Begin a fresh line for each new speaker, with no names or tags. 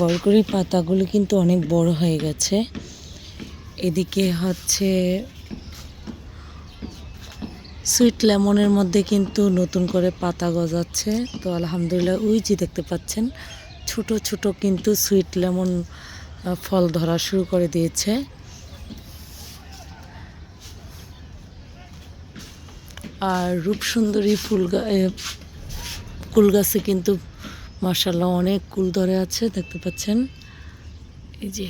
বরকরির পাতাগুলো কিন্তু অনেক বড় হয়ে গেছে। এদিকে হচ্ছে সুইট লেমনের মধ্যে কিন্তু নতুন করে পাতা গজাচ্ছে। তো আলহামদুলিল্লাহ ওই যে দেখতে পাচ্ছেন, ছোট ছোট কিন্তু সুইট লেমন ফল ধরা শুরু করে দিয়েছে। আর রূপসুন্দরী ফুল কুল গাছে কিন্তু মার্শাল্লাহ অনেক কুল ধরে আছে, দেখতে পাচ্ছেন? এই যে।